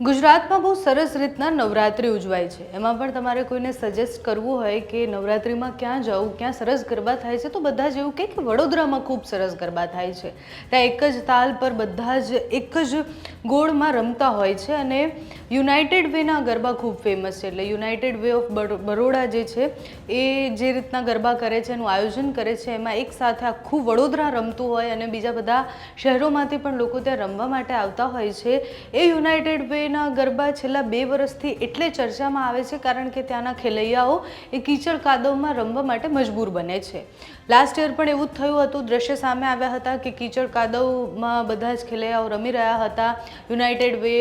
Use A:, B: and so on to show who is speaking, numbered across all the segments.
A: ગુજરાતમાં બહુ સરસ રીતના નવરાત્રિ ઉજવાય છે. એમાં પણ તમારે કોઈને સજેસ્ટ કરવું હોય કે નવરાત્રિમાં ક્યાં જવું, ક્યાં સરસ ગરબા થાય છે, તો બધા જ એવું કહે કે વડોદરામાં ખૂબ સરસ ગરબા થાય છે. ત્યાં એક જ તાલ પર બધા જ એક જ ગોળમાં રમતા હોય છે અને યુનાઇટેડ વેના ગરબા ખૂબ ફેમસ છે. એટલે યુનાઇટેડ વે ઓફ બરોડા જે છે, એ જે રીતના ગરબા કરે છે, એનું આયોજન કરે છે, એમાં એક સાથે આખું વડોદરા રમતું હોય અને બીજા બધા શહેરોમાંથી પણ લોકો ત્યાં રમવા માટે આવતા હોય છે. એ યુનાઇટેડ વેના ગરબા છેલ્લા બે વર્ષથી એટલે ચર્ચામાં આવે છે કારણ કે ત્યાંના ખેલૈયાઓ એ કીચડ કાદવમાં રમવા માટે મજબૂર બને છે. લાસ્ટ યર પણ એવું જ થયું હતું. દ્રશ્ય સામે આવ્યા હતા કે કીચડ કાદવમાં બધા જ ખેલૈયાઓ રમી રહ્યા હતા. યુનાઇટેડ વે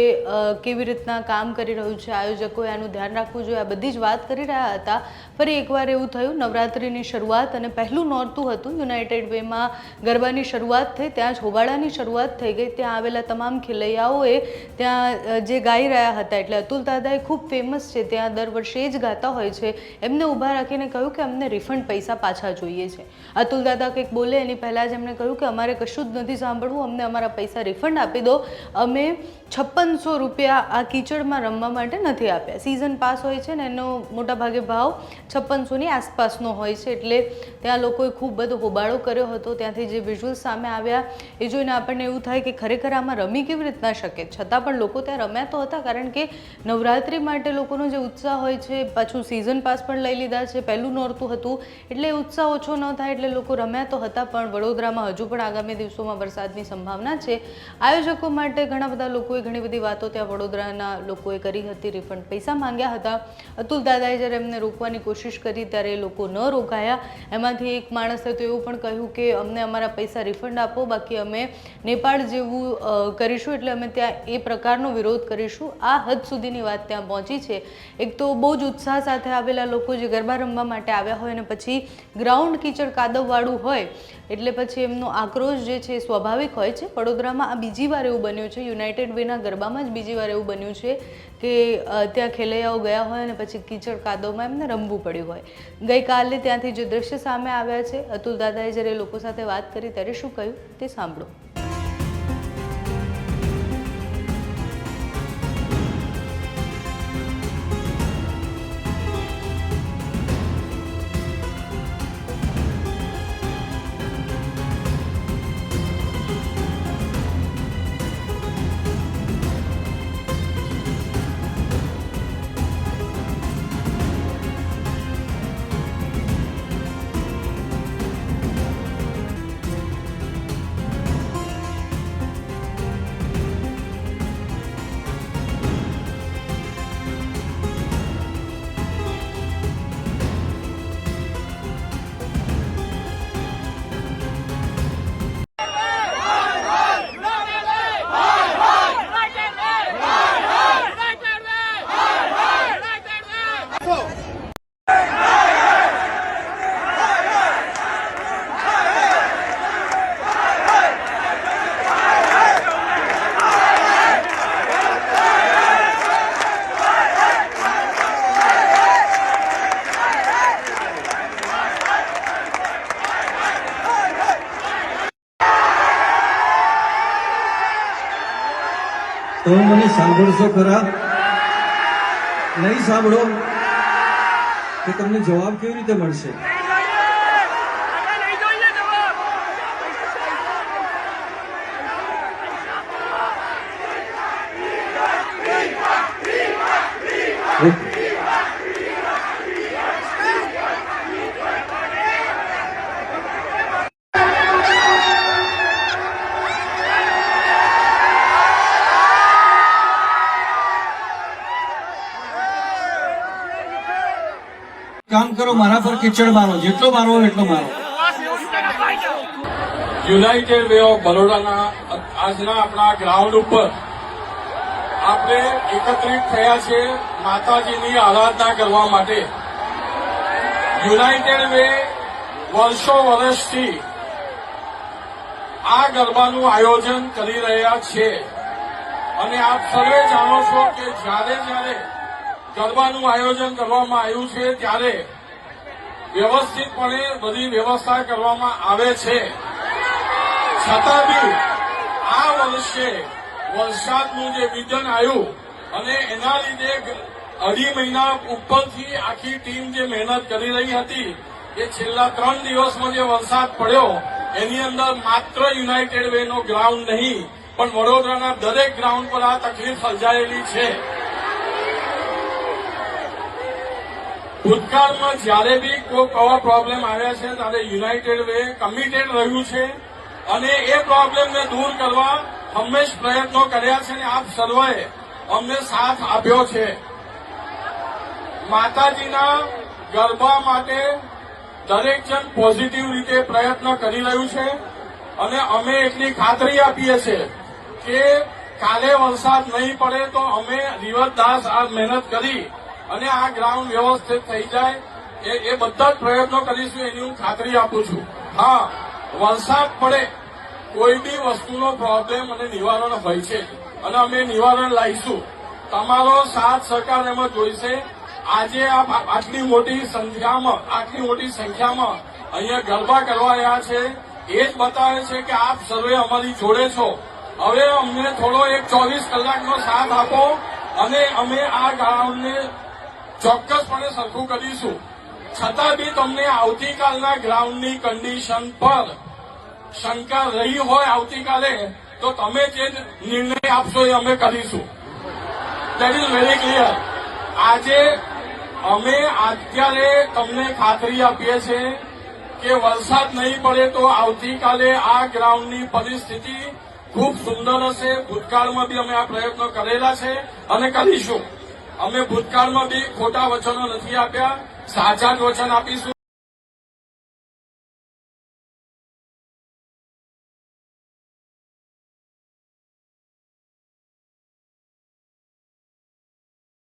A: કેવી રીતના કામ કરી રહ્યું છે આયોજકોએ આનું ધ્યાન રાખવું જોઈએ. આ બધી જ વાત કરી રહ્યા હતા. ફરી એકવાર એવું થયું. નવરાત્રિની શરૂઆત અને પહેલું નોરતું હતું. યુનાઇટેડ વેમાં ગરબાની શરૂઆત થઈ. ત્યાં જ હોબાળાની શરૂઆત થઈ ગઈ. ત્યાં આવેલા તમામ ખેલૈયાઓએ ત્યાં જે ગાઈ રહ્યા હતા, એટલે અતુલ દાદા એ ખૂબ ફેમસ છે. ત્યાં દર વર્ષે જ ગાતા હોય છે. એમને ઊભા રાખીને કહ્યું કે અમને રિફંડ પૈસા પાછા જોઈએ છે. અતુલ દાદા કંઈક બોલે, એની પહેલાં જ એમણે કહ્યું કે અમારે કશું જ નથી સાંભળવું, અમને અમારા પૈસા રિફંડ આપી દો. અમે છપ્પનસો રૂપિયા આ કીચડમાં રમવા માટે નથી આપ્યા. સિઝન પાસ હોય છે ને, એનો મોટા ભાગે ભાવ છપ્પનસોની આસપાસનો હોય છે, એટલે ત્યાં લોકોએ ખૂબ બધો હોબાળો કર્યો હતો. ત્યાંથી જે વિઝ્યુઅલ સામે આવ્યા, એ જોઈને આપણને એવું થાય કે ખરેખર આમાં રમી કેવી રીતના શકે? છતાં પણ લોકો ત્યાં રમ્યા તો હતા, કારણ કે નવરાત્રિ માટે લોકોનો જે ઉત્સાહ હોય છે, પાછું સિઝન પાસ પણ લઈ લીધા છે, પહેલું નોરતું હતું, એટલે ઉત્સાહ ઓછો ન થાય. એટલે લોકો રમ્યા તો હતા, પણ વડોદરામાં હજુ પણ આગામી દિવસોમાં વરસાદની સંભાવના છે. આયોજકો માટે ઘણા બધા લોકોએ ઘણી બધી વાતો ત્યાં વડોદરાના લોકોએ કરી હતી રિફંડ પૈસા માંગ્યા હતા. અતુલ દાદાએ જ્યારે એમને રોકવાની કોશિશ કરી ત્યારે એ લોકો ન રોકાયા. એમાંથી એક માણસે તો એવું પણ કહ્યું કે, અમને અમારા પૈસા રિફંડ આપો, બાકી અમે નેપાળ જેવું કરીશું એટલે અમે ત્યાં એ પ્રકારનો વિરોધ કરીશું. આ હદ સુધીની વાત ત્યાં પહોંચી છે. એક તો બહુ જ ઉત્સાહ સાથે આવેલા લોકો જે ગરબા રમવા માટે આવ્યા હોય અને પછી ગ્રાઉન્ડ કીચડ કાદવવાળું હોય, એટલે પછી એમનો આક્રોશ જે છે સ્વાભાવિક હોય છે. વડોદરામાં આ બીજી વાર એવું બન્યું છે, યુનાઇટેડ વેના ગરબામાં જ બીજી વાર એવું બન્યું છે કે ત્યાં ખેલૈયાઓ ગયા હોય અને પછી કીચડ કાદવમાં એમને રમવું પડ્યું હોય. ગઈકાલે ત્યાંથી જે દ્રશ્ય સામે આવ્યા છે, અતુલ દાદાએ જ્યારે લોકો સાથે વાત કરી ત્યારે શું કહ્યું તે સાંભળો.
B: મને સાંભળશો ખરા? નહીં સાંભળો? તો તમને જવાબ કેવી રીતે મળશે? ઓકે. કરો, મારા પર કિચડ મારો, જેટલો મારો એટલો મારો.
C: યુનાઇટેડ વે ઓફ બરોડાના આજના આપણા ગ્રાઉન્ડ ઉપર આપણે એકત્રિત થયા છે માતાજીની આરાધના કરવા માટે. યુનાઇટેડ વે વર્ષો વર્ષથી આ ગરબાનું આયોજન કરી રહ્યા છે. અને આપ સર્વે જાણો છો કે જ્યારે જ્યારે ગરબાનું આયોજન કરવામાં આવ્યું છે, ત્યારે વ્યવસ્થિતપણે બધી વ્યવસ્થા કરવામાં આવે છે. છતાં બી આ વર્ષે વરસાદનું જે વિધન આવ્યું અને એના લીધે અઢી મહિના ઉપરથી આખી ટીમ જે મહેનત કરી રહી હતી, એ છેલ્લા ત્રણ દિવસમાં જે વરસાદ પડ્યો, એની અંદર માત્ર યુનાઇટેડ વે નો ગ્રાઉન્ડ નહીં, પણ વડોદરાના દરેક ગ્રાઉન્ડ પર આ તકલીફ સર્જાયેલી છે. ભૂતકાળમાં જ્યારે બી કોઈક આવા પ્રોબ્લેમ આવ્યા છે, ત્યારે યુનાઇટેડ વે કમિટેડ રહ્યું છે. અને એ પ્રોબ્લેમને દૂર કરવા હંમેશ પ્રયત્નો કર્યા છે અને આપ સર્વે અમને સાથ આપ્યો છે. માતાજીના ગરબા માટે દરેક જણ પોઝિટિવ રીતે પ્રયત્ન કરી રહ્યું છે. અને અમે એટલી ખાતરી આપીએ છીએ કે કાલે વરસાદ નહીં પડે તો અમે રિવરદાસ આ મહેનત કરી અને આ ગ્રાઉન્ડ વ્યવસ્થિત થઈ જાય, એ એ બધા જ પ્રયત્નો કરીશું, એની હું ખાતરી આપું છું. હા, વરસાદ પડે, કોઈ બી વસ્તુનો પ્રોબ્લેમ અને નિવારણ હોય છે, અને અમે નિવારણ લાવીશું. તમારો સાથ સહકાર એમાં જોઈશે, આજે આટલી મોટી સંખ્યામાં, આટલી મોટી સંખ્યામાં અહીંયા ગરબા કરવા રહ્યા છે, એ જ બતાવે છે કે આપ સર્વે અમારી જોડે છો. હવે અમને થોડો એક ચોવીસ કલાકનો સાથ આપો, અને અમે આ ગ્રાઉન્ડને ચોક્કસપણે સરખું કરીશું. છતાં બી તમને આવતીકાલના ગ્રાઉન્ડની કન્ડિશન પર શંકા રહી હોય આવતીકાલે, તો તમે જે નિર્ણય આપશો એ અમે કરીશું. દેટ ઇઝ વેરી ક્લિયર આજે અમે અત્યારે તમને ખાતરી આપીએ છીએ કે વરસાદ નહીં પડે તો આવતીકાલે આ ગ્રાઉન્ડની પરિસ્થિતિ ખૂબ સુંદર હશે. ભૂતકાળમાં બી અમે આ પ્રયત્નો કરેલા છે અને કરીશું. અમે ભૂતકાળમાં બી ખોટા વચનો નથી આપ્યા. સાચા જ વચન આપીશું.